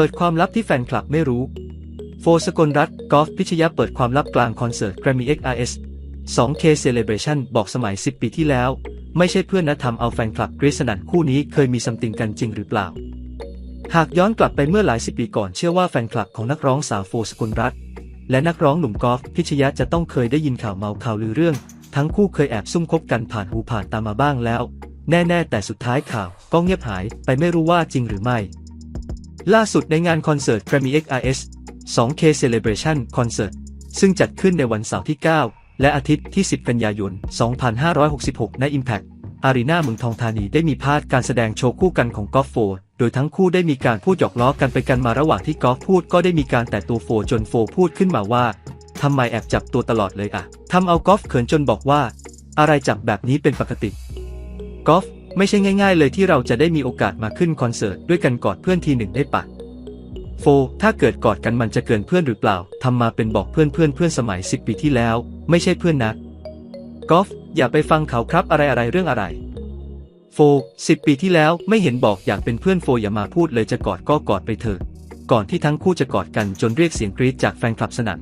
เปิดความลับที่แฟนคลับไม่รู้ โฟสกลรัตกอล์ฟพิชยะเปิดความลับกลางคอนเสิร์ต Grammy XRS 2K Celebration บอกสมัย 10 ปีที่แล้ว ไม่ใช่เพื่อนนะทำเอาแฟนคลับกรีซสนันคู่นี้เคยมีซัมติงกันจริงหรือเปล่า หากย้อนกลับไปเมื่อหลายสิบปีก่อนเชื่อว่าแฟนคลับของนักร้องสาวโฟสกลรัตและนักร้องหนุ่มกอล์ฟพิชยะจะต้องเคยได้ยินข่าวเมาข่าวลือเรื่อง ทั้งคู่เคยแอบซุ่มคบกันผ่านหูผ่านตามาบ้างแล้ว แน่ ๆ แต่สุดท้ายข่าวก็เงียบหายไปไม่รู้ว่าจริงหรือไม่ ล่าสุดในงานคอนเสิร์ต Grammy XRS 2K Celebration Concert ซึ่งจัดขึ้นในวันเสาร์ที่ 9 และอาทิตย์ที่ 10 กันยายน 2566ใน Impact Arena เมืองทองธานีได้มีพาร์ทการแสดงโชว์คู่กันของกอล์ฟโฟร์โดยทั้งคู่ได้มีการพูดหยอกล้อกันไปกันมาระหว่างที่กอล์ฟพูดก็ได้มีการแตะตัวโฟร์จนโฟร์พูดขึ้นมาว่าทำไมแอบจับตัวตลอดเลยอะทำเอากอล์ฟเขินจนบอกว่า อะไรจับแบบนี้เป็นปกติกอล์ฟ ไม่ใช่ง่าย ๆ เลยที่เราจะได้มีโอกาสมาขึ้นคอนเสิร์ตด้วยกันกอดเพื่อนทีหนึ่งได้ปะโฟ ถ้าเกิดกอดกันมันจะเกินเพื่อนหรือเปล่า ทำมาเป็นบอกเพื่อนเพื่อนเพื่อนสมัยสิบปีที่แล้ว ไม่ใช่เพื่อนนะกอล์ฟ อย่าไปฟังเขาครับอะไรอะไรเรื่องอะไร โฟสิบปีที่แล้วไม่เห็นบอกอยากเป็นเพื่อนโฟอย่ามาพูดเลยจะกอดก็กอดไปเถอะ ก่อนที่ทั้งคู่จะกอดกันจนเรียกเสียงกรี๊ดจากแฟนคลับสนั่น